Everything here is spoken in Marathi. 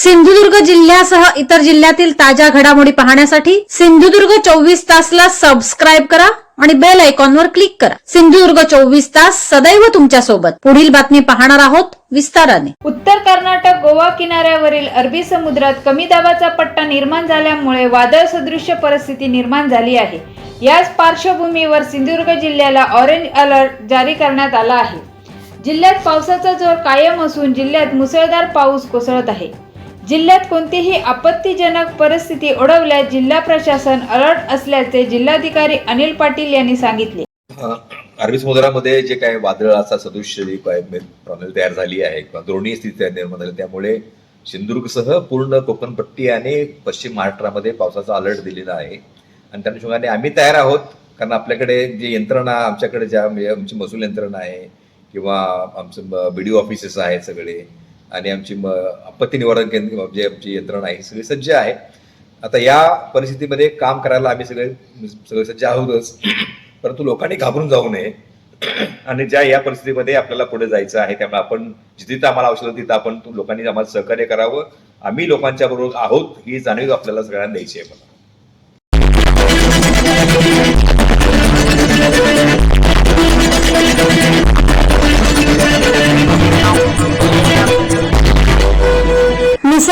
सिंधुदुर्ग जिल्ह्यासह इतर जिल्ह्यातील ताज्या घडामोडी पाहण्यासाठी सिंधुदुर्ग चोवीस तासला सबस्क्राईब करा आणि बेल आयकॉनवर क्लिक करा. सिंधुदुर्ग चोवीस तास सदैव तुमच्यासोबत पुढील बातमी पाहणार आहोत विस्ताराने. उत्तर कर्नाटक गोवा किनाऱ्यावरील अरबी समुद्रात कमी दाबाचा पट्टा निर्माण झाल्यामुळे वादळ सदृश्य परिस्थिती निर्माण झाली आहे. याच पार्श्वभूमीवर सिंधुदुर्ग जिल्ह्याला ऑरेंज अलर्ट जारी करण्यात आला आहे. जिल्ह्यात पावसाचा जोर कायम असून जिल्ह्यात मुसळधार पाऊस कोसळत आहे. जिल्ह्यात कोणतीही आपत्तीजनक परिस्थिती ओढवल्यास जिल्हा प्रशासन अलर्ट असल्याचे जिल्हाधिकारी अनिल पाटील यांनी सांगितले. अरबी समुद्रामध्ये जे काही वादळाचा असा सदृश प्रणाली म्हणजे तयार झाली आहे किंवा द्रोणीय स्थिती निर्माण झाली त्यामुळे सिंधुदुर्गसह पूर्ण कोकणपट्टी आणि पश्चिम महाराष्ट्रामध्ये पावसाचा अलर्ट दिलेला आहे. आणि त्या अनुषंगाने आम्ही तयार आहोत कारण आपल्याकडे जी यंत्रणा आमच्याकडे ज्या म्हणजे आमची महसूल यंत्रणा आहे किंवा आमचं बी डी ऑफिसेस आहेत सगळे आणि आमची म- आपत्ती निवारण केंद्र जे आमची यंत्रणा आहे सगळी सज्ज आहे. आता या परिस्थितीमध्ये काम करायला आम्ही सगळे सगळे सज्ज आहोतच. परंतु लोकांनी घाबरून जाऊ नये. आणि ज्या या परिस्थितीमध्ये आपल्याला पुढे जायचं आहे त्यामुळे आपण जिथे आम्हाला आवश्यक तिथं आपण लोकांनी आम्हाला सहकार्य करावं. आम्ही लोकांच्या बरोबर आहोत ही जाणीव आपल्याला सगळ्यांना द्यायची आहे मला.